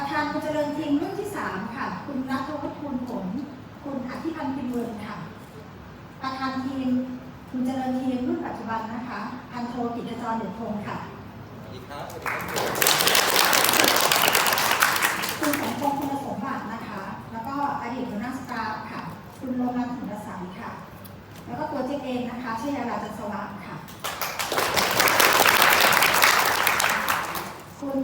ประธานคุณเจริญทีมรุ่นที่สามค่ะ คุณรัฐวัฒน์ภูลผล คุณอธิพันธ์พิมพ์เวิร์นค่ะ ประธานทีมคุณเจริญทีมรุ่นปัจจุบันนะคะ พันโทกิจจรเดือดพงศ์ค่ะสวัสดีครับสวัสดีครับคุณสมพงษ์คุณสมบัตินะคะ แล้วก็อดีตหัวหน้าสตาฟค่ะ คุณโรมันสุนทรสัยค่ะ แล้วก็ตัวเจ๊เองนะคะชื่อยาราจันทร์สว่างค่ะ คุณ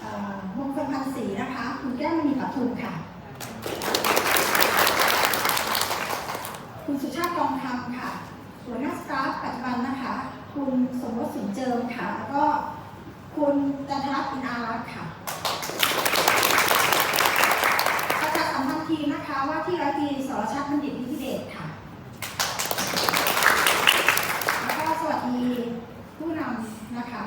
เอ่อมงคลพันธ์ศรีนะคะ คุณแก้วมณีปัทุมค่ะ คุณสุชาติกองคำค่ะ หัวหน้าสตาฟปัจจุบันนะคะ คุณสมรสสินเจิมค่ะ แล้วก็คุณจันทรัตน์อินอารักค่ะประชาสัมพันธ์ทีนะคะว่าที่ร้อยตีสรชัดบัณฑิตนิติเดชค่ะ แล้วก็สวัสดีผู้นำนะคะ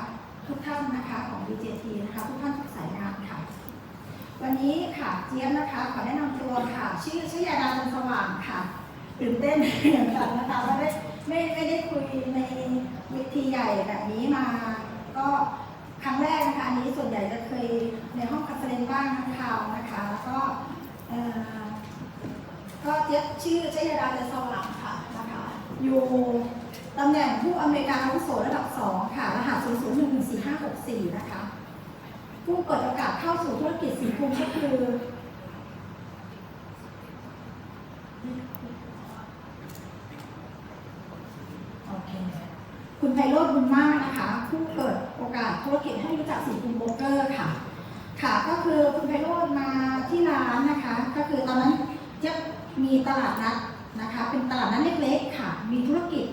ทุกท่านนะคะของ DJT นะคะ ทุกท่านทุกสายงานค่ะ วันนี้ค่ะเจี๊ยบนะคะ ขอแนะนำตัวค่ะ ชื่อชยาดาจันสว่างค่ะ ตื่นเต้นเหมือนกันนะคะว่าได้ไม่ไม่ได้คุยในเวทีใหญ่แบบนี้มา ก็ครั้งแรกนะคะอันนี้ส่วนใหญ่จะเคยในห้องคอนเฟอเรนบ้างทั้งข่าวนะคะแล้วก็เอ่อก็เจ๊ชื่อชยาดาจันทร์สว่างค่ะนะคะอยู่ตำแหน่งผู้อำนวยการอาวุโสระดับ 2 ค่ะรหัส00114564 นะคะ ผู้เปิดโอกาสเข้าสู่ธุรกิจสีภูมิก็คือเค คุณไพโรจน์บุญมากนะคะ ผู้เปิดโอกาสธุรกิจให้รู้จักสีภูมิโบรกเกอร์ค่ะ ค่ะก็คือคุณไพโรจน์มาที่ร้านนะคะ ก็คือตอนนั้นจะมีตลาดนัดนะคะ เป็นตลาดนัดเล็กๆค่ะ มีธุรกิจ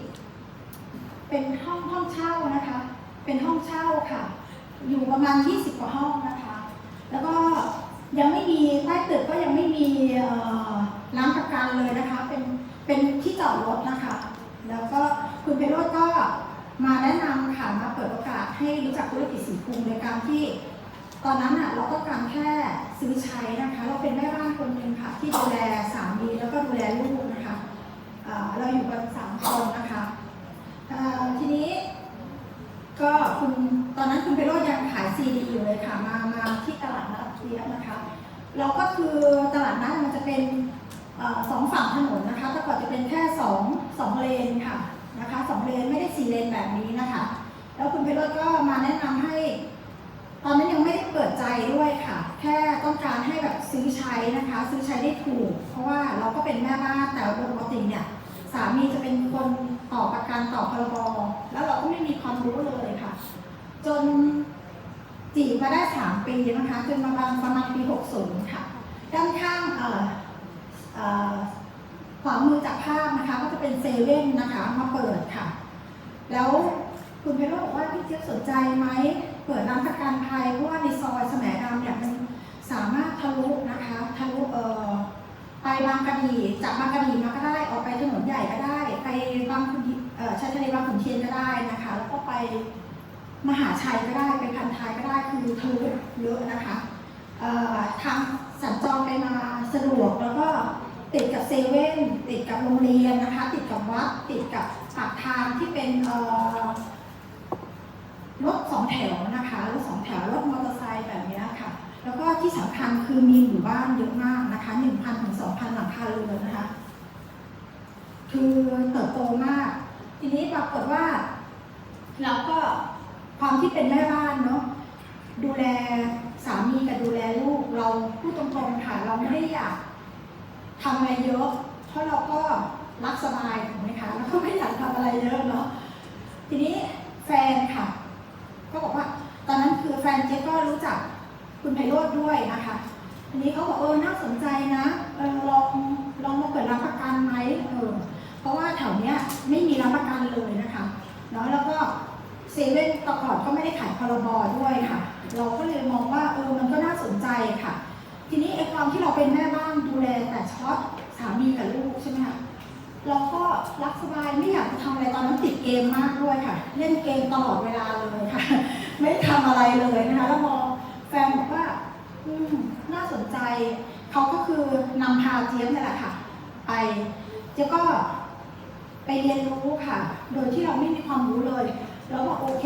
เป็นห้องห้องเช่านะคะ เป็นห้องเช่าค่ะ อยู่ประมาณ 20 กว่าห้องนะคะ แล้วก็ยังไม่มีใต้ตึกก็ยังไม่มีร้านประกันเลยนะคะ เป็นเป็นที่จอดรถนะคะ แล้วก็คุณเปโรจน์ก็ มาแนะนำค่ะมาเปิดโอกาสให้รู้จักธุรกิจสีภูมิโดยการที่ ตอนนั้นอะเราก็การแค่ซื้อใช้นะคะ เราเป็นแม่บ้านคนหนึ่งค่ะ ที่ดูแลสามีแล้วก็ดูแลลูกนะคะเราอยู่กันสามคนนะคะทีนี้ ก็คุณตอนนั้นคุณเปโรจน์ยังขายซีดีอยู่เลยค่ะ มามาที่ตลาดนัดเทียบนะคะเราก็คือตลาดนัดมันจะเป็นอสองฝั่งถนนนะคะแต่ก่อนจะเป็นแค่สองสองเลนค่ะ สองเลนไม่ได้สี่เลนแบบนี้นะคะ แล้วคุณเปโรก็มาแนะนำให้ ตอนนั้นยังไม่ได้เปิดใจด้วยค่ะ แค่ต้องการให้แบบซื้อใช้นะคะ ซื้อใช้ได้ถูก เพราะว่าเราก็เป็นแม่บ้านแต่ปกติเนี่ยสามีจะเป็นคนต่อประกันต่อพรบแล้วเราก็ไม่มีความรู้เลยค่ะ จนจีบมาได้สามปีนะคะจนมาประมาณปี 60 ค่ะ ด้านข้างเอ่อ จากภาพนะคะก็จะเป็นเซเว่นนะคะมาเปิดค่ะ แล้วคุณเพโรบอกว่าพี่เจี๊ยบสนใจไหมเปิดร้านประกันภัยเพราะว่าในซอยสมดำเนี่ยมันสามารถทะลุนะคะทะลุเอ่อไปบางกะดีจากบางกะดีมาก็ได้ออกไปถนนใหญ่ก็ได้ ไปบางขุนทีเอ่อชายทะเลบางขุนเทียนก็ได้นะคะ แล้วก็ไปมหาชัยก็ได้ไปพันท้ายก็ได้คือทะลุเยอะนะคะเอ่อทางสัญจรไปมาสะดวกแล้วก็ ติดกับเซเว่นติดกับโรงเรียนนะคะ ติดกับวัดติดกับปากทางที่เป็นรถสองแถวนะคะรถสองแถวรถมอเตอร์ไซค์แบบนี้ค่ะ แล้วก็ที่สำคัญคือมีหมู่บ้านเยอะมากนะคะ1,000ถึง2,000หลังคาเรือนนะคะ คือเติบโตมาก ทีนี้ปรากฏว่าเราก็ความที่เป็นแม่บ้านเนาะดูแลสามีกับดูแลลูก เราพูดตรงๆค่ะ เราไม่ได้อยาก ทำอะไรเยอะ เพราะเราก็รักสบายถูกไหมคะแล้วก็ไม่อยากทำอะไรเยอะเนาะทีนี้แฟนค่ะ ก็บอกว่า ตอนนั้นคือแฟนเจ๊ก็รู้จักคุณไพโรธด้วยนะคะทีนี้เขาบอกเออน่าสนใจนะเออลองลองมาเปิดรับประกันไหมเออเพราะว่าแถวเนี้ยไม่มีรับประกันเลยนะคะเนาะแล้วก็เซเว่นตะกอนก็ไม่ได้ขายพรบด้วยค่ะ เราก็เลยมองว่าเออมันก็น่าสนใจค่ะ ทีนี้ไอ้ความที่เราเป็นแม่าะสามีกับลูกใช่ไหมคะเราก็รักสบายไม่อยากจะทำอะไรตอนนั้นติดเกมมากด้วยค่ะ เล่นเกมตลอดเวลาเลยค่ะ ไม่ทำอะไรเลยนะคะแล้วพอแฟนบอกว่า อืมน่าสนใจเขาก็คือนำพาเจี๊ยบนี่แหละค่ะ ไปเจ๊ก็ไปเรียนรู้ค่ะ โดยที่เราไม่มีความรู้เลย แล้วบอกโอเค